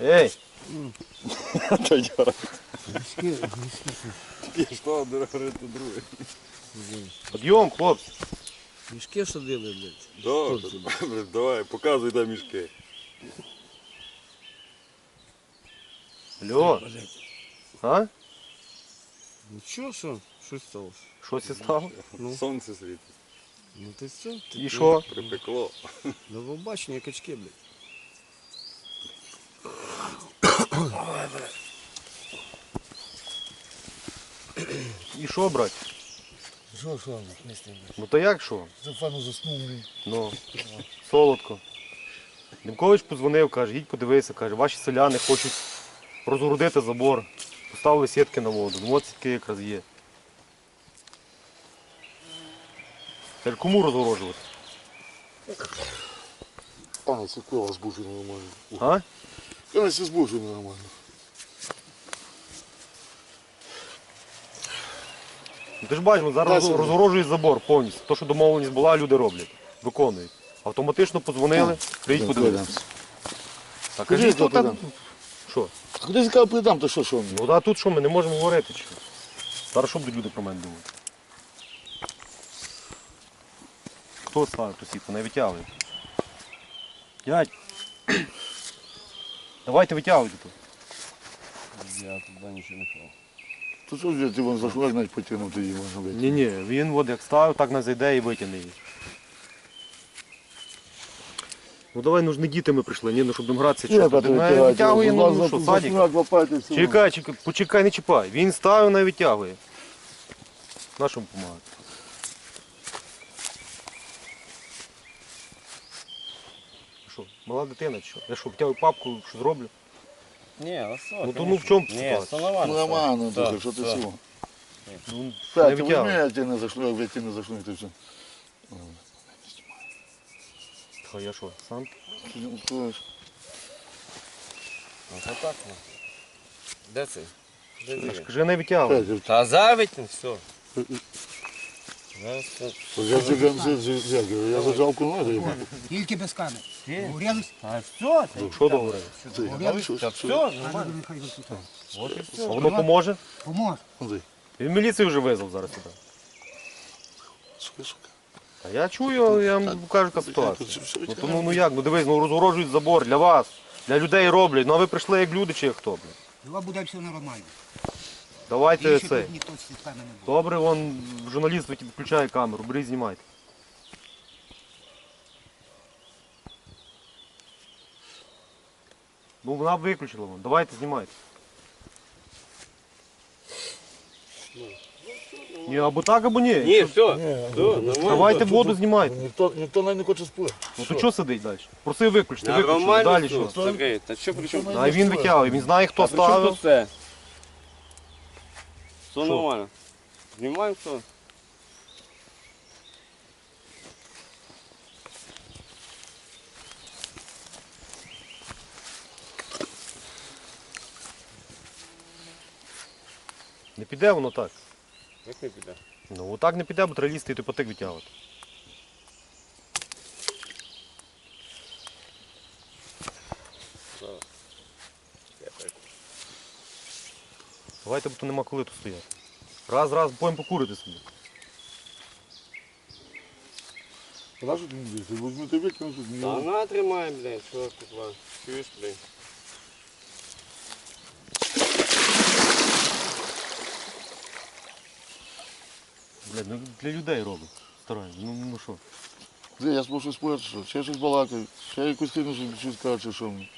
Ей, Та Яра. Мішки, мішки. Тільки що один говорить, то друге. підйом, хлопці. Мішки садили, блядь. Добре, добре, давай, показуй де мішки. Алло, а? Нічого, що? Що сталося? Щось і стало? Ну. Сонце світить. Ну ти що? Ти, І що? Припекло. До побачення качки, блядь. І що, брать? Що, що, місце? Ну то як що? За фану заснув. блін. Ну, солодко. Демкович подзвонив, каже, їдь подивися, каже, ваші селяни хочуть розгородити забор. Поставили сітки на воду. Ну от сітки якраз є. Тепер кому розгорожувати? А, це пиво збуджено нормально. А? Це збуджено нормально. Ну, ти ж бачиш, от зараз Дальше. розгорожують забор повністю. То, що домовленість була, люди роблять. Виконують. Автоматично подзвонили, приїдь подивитися. Так, Куди кажіть, я подам? Що? А куди я сказав, придам, то що, що мені? Ну а тут що, ми не можемо говорити? Чи? Зараз що будуть люди про мене думати? Хто ставив ту сітку? Не витягує. Дядь. Давайте витягуйте тут. Я туди нічого не хав. То що ж ти вон за швак навіть потягнути її можна вийти? Ні, ні, він от як ставив, так не зайде і витягне її. Ну давай, ну ж не діти ми прийшли, ні, ну щоб будемо гратися. Ні, Що, та ти витягай, витягує, ну, ну що, за садик. все. Чекай, чекай, почекай, не чіпай. Він ставив, не витягує. Нашому допомагати. Що, мала дитина що? Я що, втягую папку, що зроблю? Ні, а що? Ну, то ну в чому Ні, ситуація? Ну, нормально, Так, дуже, що ти так. цього? Ну, не Так, ти витягує. я тебе не зашлю, я тебе не зашлю, ти все. А я що, сам? Ти не знаєш. Ось так. ну. Де це? Де Я не витягує. Так, Та завідь, ну все. Я зажав маю. Тільки без камер. Ти? А що? Ну, що добре? Все, А все. воно поможе? Поможе. Він міліцію вже визвав зараз сюди. сука, сука. А я чую, але я вам кажу, яка ситуація. Ну, то, ну, ну як, ну дивись, ну розгорожують забор для вас, для людей роблять. Ну а ви прийшли як люди чи як хто? блін? Його буде все нормально. Давайте Більше це. тут не буде. Добре, вон журналіст включає камеру, беріть, знімайте. Ну вона б виключила вон. Давайте знімайте. Ні, або так, або ні. Ні, все. Ні, Все, нормально. Давайте воду знімайте. Ніхто, ніхто навіть не хоче спорити. Ну то що сидить далі? Проси виключити, виключити. Нормально Далі що? Сергій, та що при чому? А він витягує, він знає, хто А при чому ставив. тут це? Все нормально. Знімаємо все. Не піде воно так. Як не піде? Ну отак не піде, бо треба лізти і ти потик витягувати. Давайте, бо то нема коли тут стояти. Раз, раз, будемо покурити собі. Раз ти не дійсно, візьми ти викинути, Та мені. на тримай, блядь, що ти два. Чуєш, блядь? Блядь, ну для людей робить. Стараюсь. Ну, ну що. Де, я зможу спорити, що? Ще щось балакаю, ще якусь щоб щось кажуть, чи що мені.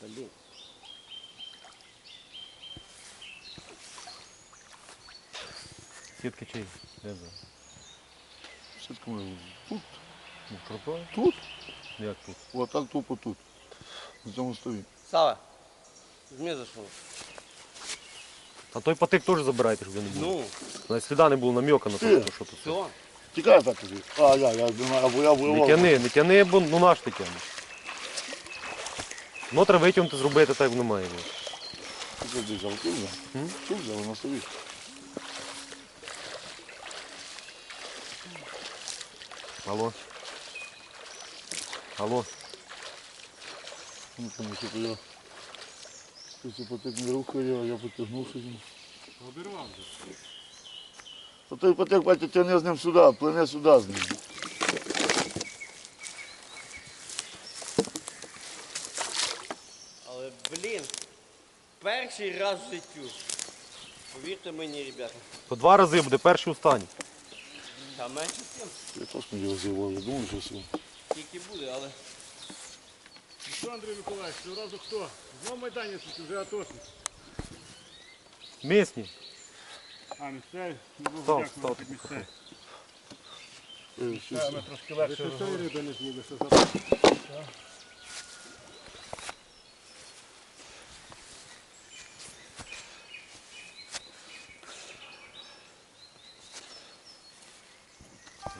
Та блін. Сітки чиї? Де за? Сітку ми тут, Ну, тротуар? тут, Як тут? отак тупо тут. На цьому стові. Сава, візьми за що? А той потик теж забирайте, щоб він не було. Ну, Навіть сліда не було намека на те, що тут. все. Тікай так тобі. А, я, я, думаю, або я Не воював. тяни, не тяни, бо ну наш ти тягне. Ну треба витягнути, зробити так, як воно має бути. Ти що, ти взяв? Ти взяв? Ти взяв на стові. Алло. Алло. Ну, тому що я потек не рухає, а я потягнувся. з ним. Обірвав же. Та той потек, батя, тягне з ним сюди, пливе сюди з ним. Але, блін, перший раз в життю. Повірте мені, ребята. По два рази буде перший останній. Та менше тим, Я теж не його я думаю, що все. тільки буде, але. Що, Андрій Миколаївич, цього разу хто? Знов майданець чи вже атошник? Місні. А, місцеві? Став, став. місцеві. Е. Ми трошки легше. Ви тої риби не з'їли, що за...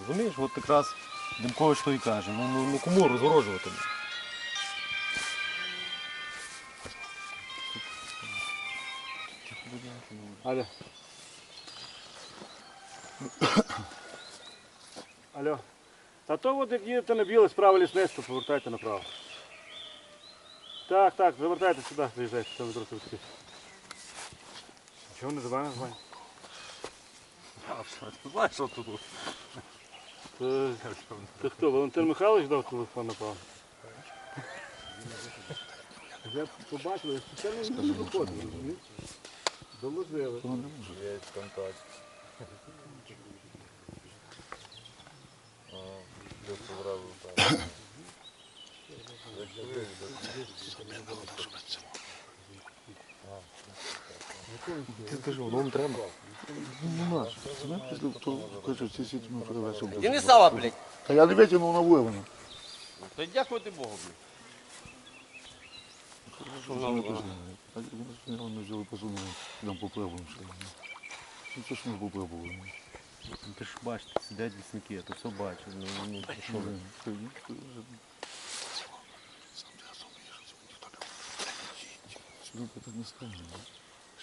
Розумієш, от якраз Демкович то і каже, ну, ну, ну кому розгороджувати? Алло. Алло. Та то от як їдете на біле справа лісництво, повертайте направо. Так, так, завертайте сюди, заїжджайте, це ведро відкрити. Чого не до мене звань? Знаєш, що тут? Ти, ти хто, Валентин Михайлович дав телефон напав? Я побачив, я спеціально не розумієш? Доложили. Ти скажи, воно вам треба. Ну, наш. Знаєш, після того, кажу, ці сіті ми перевезли. І не сава, блядь. Та я не витягнув на вивону. Та дякувати Богу, блядь. Що вона вона? Так, Вони взяли посунули, там попливали. Ну, це ж ми попливали. Ну, Ти ж бачите, сидять лісники, то все бачать. Ну, ну, ну, що ви? Сюди так не стане.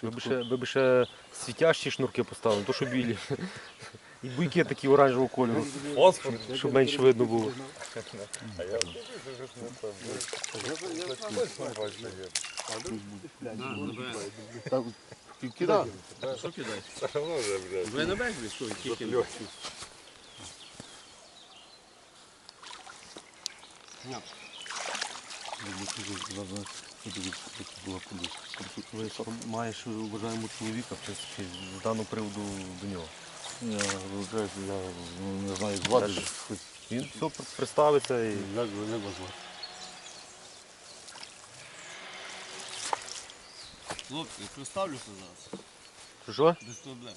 Ви б ще, ви б ще світящі шнурки поставили, то що білі. І буйки такі оранжевого кольору. Щоб менше видно було. Так, кидай. Що кидаєш? Ви не бачите, що тільки. Коли маєш вважаємо чоловіка, в принципі, з даного приводу до нього. Я, вибачаюсь, я не знаю, як звати. ж. Він все представиться і Як ви вас звати? Хлопці, представлюся зараз. що? Без проблем.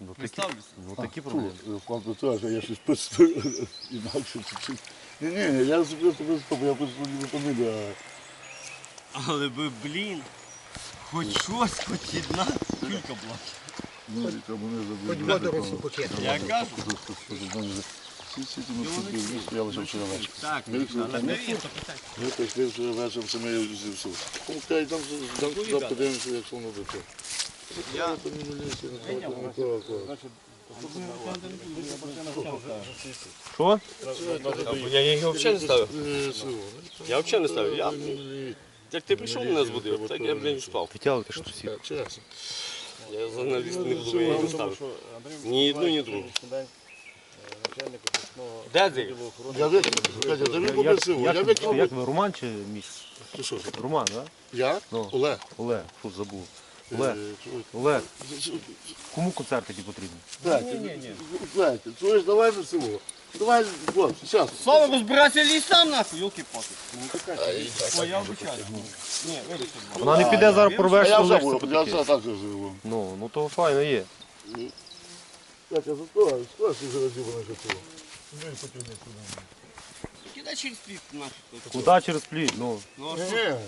Ну такі, Представлюся. ну, такі А, проблеми. В комплектаж, я щось представив інакше чуть-чуть. Ні, ні, я собі стоп, я просто не фамілія. Але би, блін, хоч щось, хоч одна кулька була. Ну, і там Хоч воду розсипочити. Я кажу. Всі ці ми тут стояли ще вчора вечір. Так, Ми їх але не. Ми прийшли вечором хай там подивимося, як воно. Я- того. Що? Я його взагалі не ставив. Е, Я взагалі не ставив. Я, ну, як ти прийшов мене збудив, так я, блін, спав. Витягуйте ж чесно. Я журналіст не буду, я не ставив. Ні одну, ні другу. Де ти? Я викинув, я викинув. як ви, Роман чи місць? Ти що, Роман, так? я? Ну. Олег. Олег, фу, забув. Олег, Е, Олег, кому концерт такі потрібні? Так, Знаєте, чуєш, давай на село. Давай, вот, сейчас. Слава розбиратися ліс сам нахуй, йолки поки Ой, я обичаю. Ні. Вона не піде зараз А порвеш, я вже лишся буду, я все так же живу. Ну, ну то файно є. Катя, заставай, стой, що вже разів вона хотіла. Ну і потягни сюди. Кидай через пліт нахуй. Куди через плід? Ну, Ну, а Ні, що?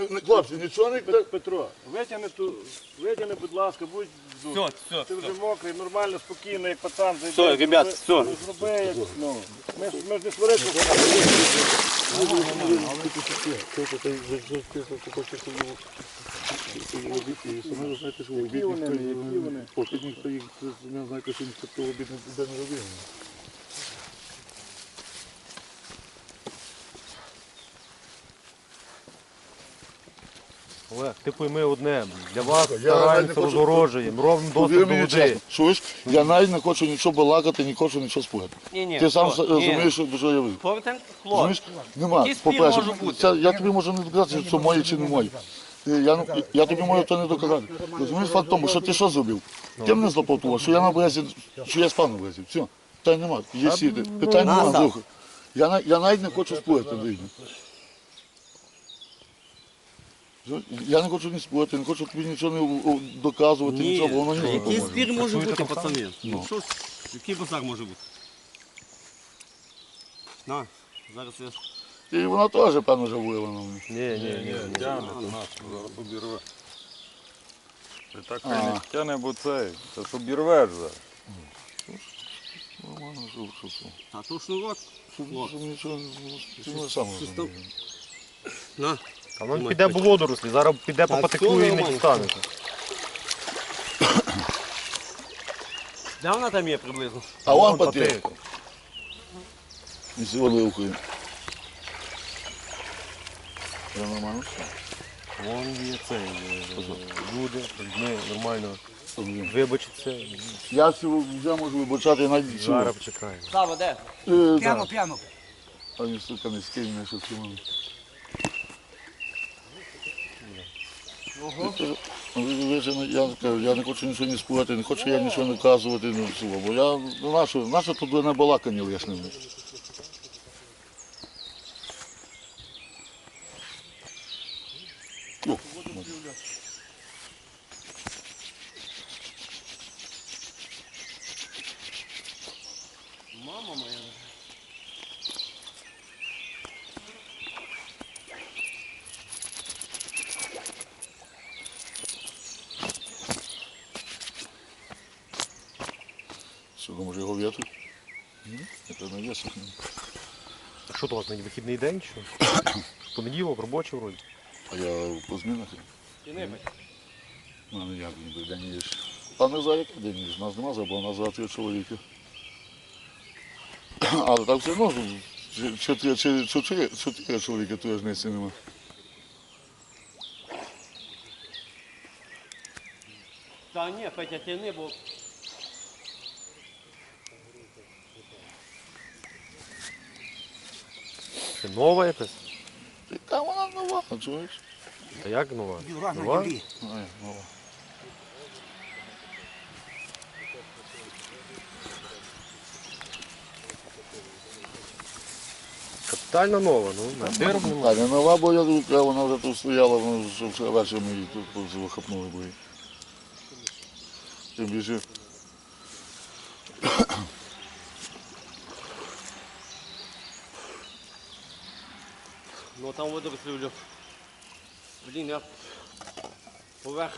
ні, не- хлопці, нічого не... Петро, витягни ту, витягни, будь ласка, будь Все, все, ти вже мокрий, нормально, спокійно, як пацан зайде. Все, ребят, все. Зроби, як, ну, ми ж, ми ж не сваритися. Які вони, які вони? Ніхто їх не знаєте, що ніхто того обід не робив. Олег, ти пойми одне, для вас Я навіть стараємося, не хочу- розгороджуємо, робимо Повір доступ до мені чесно, чуєш? Я навіть не хочу нічого балакати, не хочу нічого спорити. Ні, ні. Ти сам ні. розумієш, що що я вижу. Розумієш? хлоп. Нема. Який спір По-перше, може бути? це, я тобі можу не доказати, що це моє чи не моє. Е, Я, не- я тобі можу то не доказати. Розумієш, факт в тому, що ти що зробив? Ти мене злопотував, що я на березі, що я спав на березі. Все, питань нема. Є сіти. Питань нема, Назад. Я, на- я навіть не хочу спорити, друзі. Я не хочу ні спорити, не хочу тобі нічого не доказувати, Ні, нічого, воно не який спір може Працюєте бути, там пацани? Ну. Що, ж, який базар може бути? На, зараз я... І вона теж, певно, живує вона. Ні, ні, ні. ні. Тяне, то наш, зараз обірве. Ти так А. не тяне, бо цей, це ж обірвеш зараз. Нормально, що- що- що. А то шнурок. Щоб- щоб нічого, не сам Щось розумієш. На. А воно піде по водорослі, зараз піде по все і не нормально. Де вона там є приблизно? А он Вон потік. І сьогодні вихує. Я нормально все. Вон є цей, е, люди, ми нормально вибачиться. Я цього вже можу вибачати цього. Зараз почекаємо. Сава, де? Е, Прямо, зараз. прямо. Ані, сука, не скинь мене, що цього. Ви ж не- Я, я не хочу нічого не спорити, не хочу я нічого не казувати, ну, бо я, ну, нащо, нащо тут не балакані лишними? О, Мама моя. Що, думаєш, його в'ятуть? Це не в'ясуть. А що то у вас на вихідний день? Що? Понеділок, робочий вроді. А я по змінах. Ти не. Ну, не як ніби день їж. А не за який день їж? Нас нема забав, нас за три чоловіки. Але так все одно, чотири, чотири, чотири, чотири чоловіки теж не нема. Та ні, Петя, ти не, бо Це нова якась? Та вона нова, а чуєш? Та як нова? Юра на Нова? землі. Ай, нова. Капітально нова, ну, на нема. Та не нова, бо я тут, я- вона вже тут стояла, вона вже вчора вечором її тут захопнули бої. Тим більше, вже. Блін, я поверх.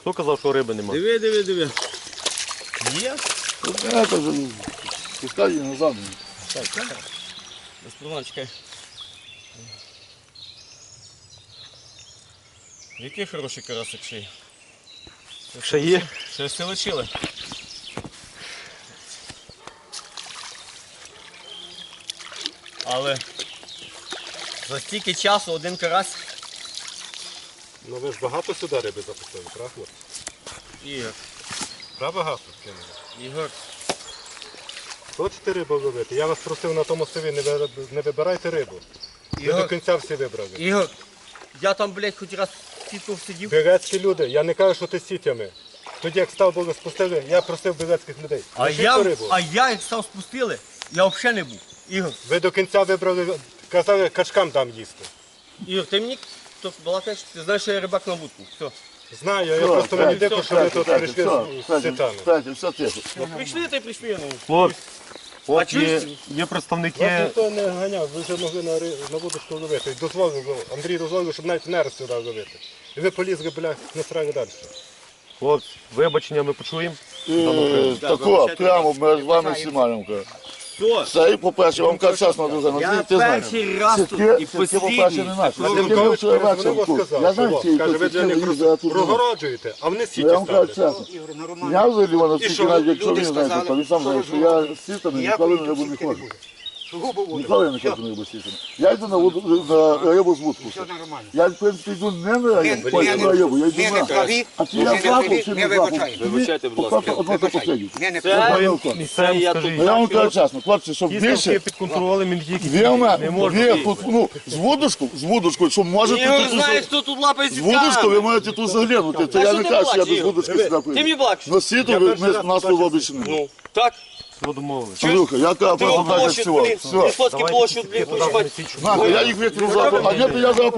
Хто казав, що риби нема? Диви, диви, диви. Є? це вже, пускай її назад. Без проблем, чекай. Який хороший карасик ще є? Ще є? Ще все лишили. Але за стільки часу один карась Ну ви ж багато сюди риби запустили, правда? Ігор. Правда багато? Ігор. Хочете рибу ловити? Я вас просив на тому сові, не, ви- не вибирайте рибу. Ви до кінця всі вибрали. Ігор. Я там, блядь, хоч раз сітку сидів. Білецькі люди, я не кажу, що ти сітями. Тоді як став були спустили, я просив білецьких людей. А лишіть я, рибу. а я як став спустили, я взагалі не був. Ігор, Ви до кінця вибрали, казали, качкам дам їсти. Ігор, ти мені тут балакаєш, ти знаєш, що я рибак на вудку. Все. Знаю, я просто мені дико, що ви тут прийшли з. Кстати, все тихо. Ну, прийшли, ти прийшли. Ну. Хлопці, А от є, є Вас представники. ніхто не ганяв, ви вже могли на, ри- на вудочку ловити. Дозволив, Андрій дозволив, щоб навіть нерест сюди ловити. І ви полізли, бля, насрали далі. Хлопці, вибачення ми почуємо. Е, Тако, прямо між вами всіма. Що? Це і по-перше, вам кажу чесно, друзі, ну, Я ти, знаєш. перший раз тут Сітки, і сітки, по-перше, не послідній. наші. Вчора вечором перезвонив, тут. сказав, Я що знаю, во, ці каже, ви для них я прогороджуєте, а вони Ну, сіті Я вам кажу ставлять. чесно. Я взагалі воно І стільки навіть, якщо люди він знає, сказали, то він сам що знає, що я з сітами ніколи не буду ходжу. Ніколи я не ходжу на рибу. Я йду на, воду, на рибу з вудку. Все нормально. Я, в принципі, йду не на рибу, ми не- на рибу, я йду не на. А чи я не чи не злапав? Вибачайте, будь ласка. Одно це посидів. Не праві. Я вам кажу чесно, хлопці, щоб більше, під контролем, він тільки Вірма, не можна. ви тут, ну, з вудочку, з вудочку, що можете Ігор тут знає, з хто тут лапає з вудочку, ви можете тут заглянути. Це я не кажу, що я без вудочки сюди Ти мені плачеш. Но сіту нас тут Ну, так. Все домовились. Андрюха, я Ти так, як площадь, блін, Все. Лісоцький площадь, блін, хочеш. Нахуй, я їх витру запах, а ні, то я зараз